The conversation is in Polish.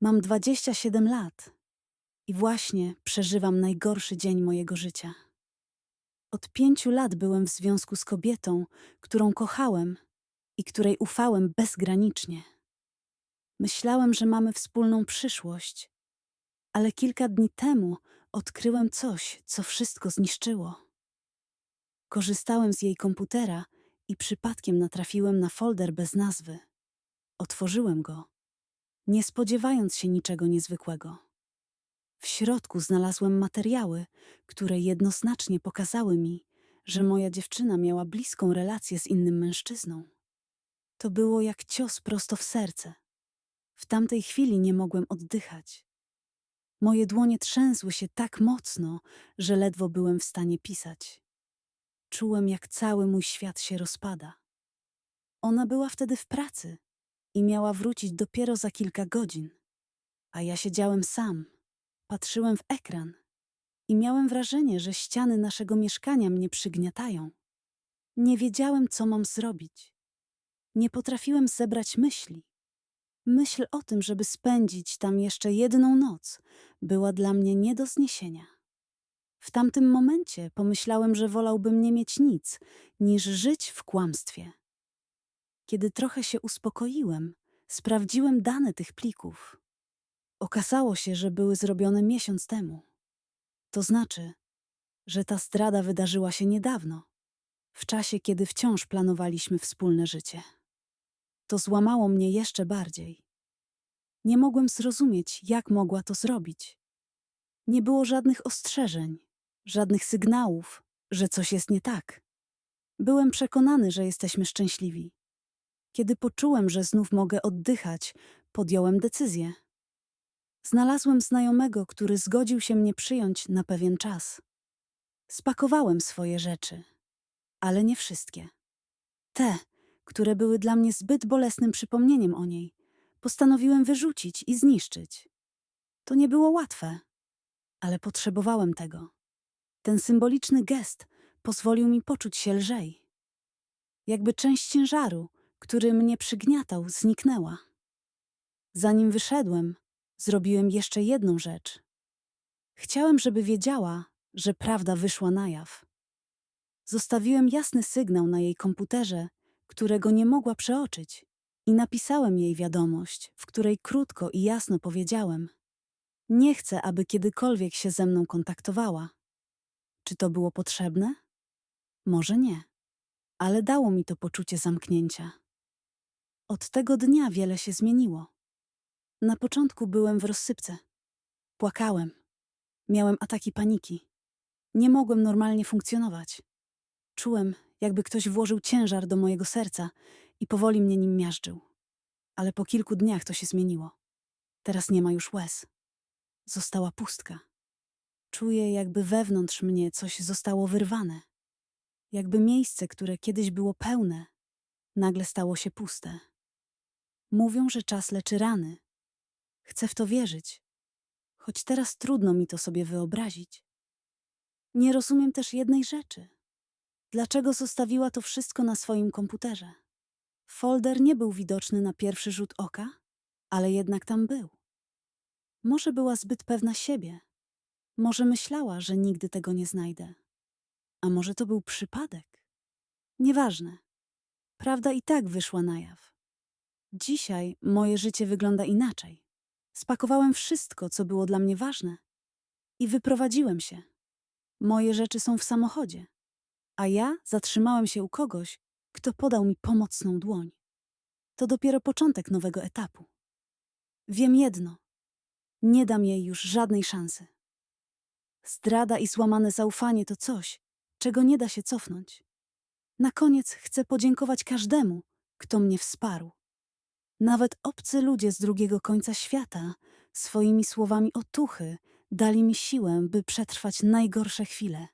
Mam 27 lat i właśnie przeżywam najgorszy dzień mojego życia. Od pięciu lat byłem w związku z kobietą, którą kochałem i której ufałem bezgranicznie. Myślałem, że mamy wspólną przyszłość, ale kilka dni temu odkryłem coś, co wszystko zniszczyło. Korzystałem z jej komputera i przypadkiem natrafiłem na folder bez nazwy. Otworzyłem go, nie spodziewając się niczego niezwykłego. W środku znalazłem materiały, które jednoznacznie pokazały mi, że moja dziewczyna miała bliską relację z innym mężczyzną. To było jak cios prosto w serce. W tamtej chwili nie mogłem oddychać. Moje dłonie trzęsły się tak mocno, że ledwo byłem w stanie pisać. Czułem, jak cały mój świat się rozpada. Ona była wtedy w pracy i miała wrócić dopiero za kilka godzin, a ja siedziałem sam, patrzyłem w ekran i miałem wrażenie, że ściany naszego mieszkania mnie przygniatają. Nie wiedziałem, co mam zrobić. Nie potrafiłem zebrać myśli. Myśl o tym, żeby spędzić tam jeszcze jedną noc, była dla mnie nie do zniesienia. W tamtym momencie pomyślałem, że wolałbym nie mieć nic, niż żyć w kłamstwie. Kiedy trochę się uspokoiłem, sprawdziłem dane tych plików. Okazało się, że były zrobione miesiąc temu. To znaczy, że ta zdrada wydarzyła się niedawno, w czasie, kiedy wciąż planowaliśmy wspólne życie. To złamało mnie jeszcze bardziej. Nie mogłem zrozumieć, jak mogła to zrobić. Nie było żadnych ostrzeżeń, żadnych sygnałów, że coś jest nie tak. Byłem przekonany, że jesteśmy szczęśliwi. Kiedy poczułem, że znów mogę oddychać, podjąłem decyzję. Znalazłem znajomego, który zgodził się mnie przyjąć na pewien czas. Spakowałem swoje rzeczy, ale nie wszystkie. Te, które były dla mnie zbyt bolesnym przypomnieniem o niej, postanowiłem wyrzucić i zniszczyć. To nie było łatwe, ale potrzebowałem tego. Ten symboliczny gest pozwolił mi poczuć się lżej. Jakby część ciężaru, który mnie przygniatał, zniknęła. Zanim wyszedłem, zrobiłem jeszcze jedną rzecz. Chciałem, żeby wiedziała, że prawda wyszła na jaw. Zostawiłem jasny sygnał na jej komputerze, którego nie mogła przeoczyć, i napisałem jej wiadomość, w której krótko i jasno powiedziałem: Nie chcę, aby kiedykolwiek się ze mną kontaktowała. Czy to było potrzebne? Może nie, ale dało mi to poczucie zamknięcia. Od tego dnia wiele się zmieniło. Na początku byłem w rozsypce. Płakałem. Miałem ataki paniki. Nie mogłem normalnie funkcjonować. Czułem, jakby ktoś włożył ciężar do mojego serca i powoli mnie nim miażdżył. Ale po kilku dniach to się zmieniło. Teraz nie ma już łez. Została pustka. Czuję, jakby wewnątrz mnie coś zostało wyrwane. Jakby miejsce, które kiedyś było pełne, nagle stało się puste. Mówią, że czas leczy rany. Chcę w to wierzyć, choć teraz trudno mi to sobie wyobrazić. Nie rozumiem też jednej rzeczy. Dlaczego zostawiła to wszystko na swoim komputerze? Folder nie był widoczny na pierwszy rzut oka, ale jednak tam był. Może była zbyt pewna siebie. Może myślała, że nigdy tego nie znajdę. A może to był przypadek? Nieważne. Prawda i tak wyszła na jaw. Dzisiaj moje życie wygląda inaczej. Spakowałem wszystko, co było dla mnie ważne i wyprowadziłem się. Moje rzeczy są w samochodzie, a ja zatrzymałem się u kogoś, kto podał mi pomocną dłoń. To dopiero początek nowego etapu. Wiem jedno: nie dam jej już żadnej szansy. Zdrada i złamane zaufanie to coś, czego nie da się cofnąć. Na koniec chcę podziękować każdemu, kto mnie wsparł. Nawet obcy ludzie z drugiego końca świata swoimi słowami otuchy dali mi siłę, by przetrwać najgorsze chwile.